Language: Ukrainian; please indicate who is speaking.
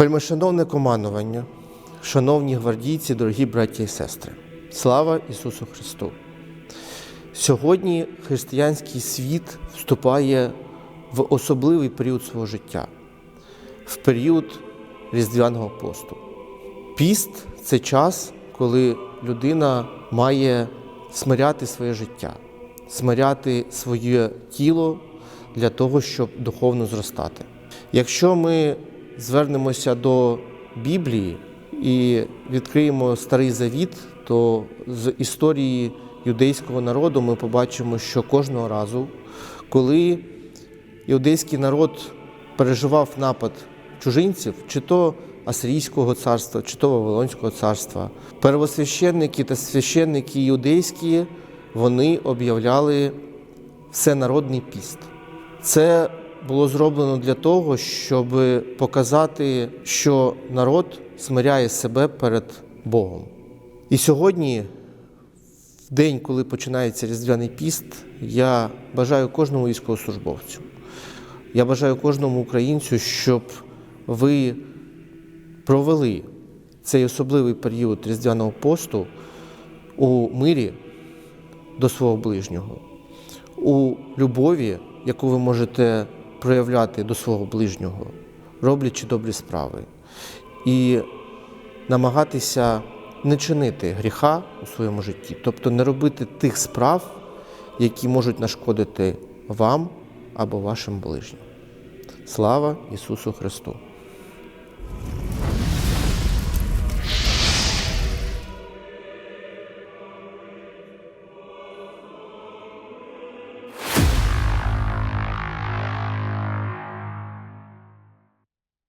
Speaker 1: Вельмишановне командування, шановні гвардійці, дорогі браті і сестри, слава Ісусу Христу! Сьогодні християнський світ вступає в особливий період свого життя, в період Різдвяного посту. Піст це час, коли людина має смиряти своє життя, смиряти своє тіло для того, щоб духовно зростати. Якщо ми звернемося до Біблії і відкриємо Старий Завіт, то з історії юдейського народу ми побачимо, що кожного разу, коли іудейський народ переживав напад чужинців, чи то Асирійського царства, чи то Вавилонського царства, первосвященники та священники іудейські вони об'являли всенародний піст. Це було зроблено для того, щоб показати, що народ смиряє себе перед Богом. І сьогодні, в день, коли починається Різдвяний піст, я бажаю кожному військовослужбовцю, я бажаю кожному українцю, щоб ви провели цей особливий період Різдвяного посту у мирі до свого ближнього, у любові, яку ви можете проявляти до свого ближнього, роблячи добрі справи, і намагатися не чинити гріха у своєму житті, тобто не робити тих справ, які можуть нашкодити вам або вашим ближнім. Слава Ісусу Христу!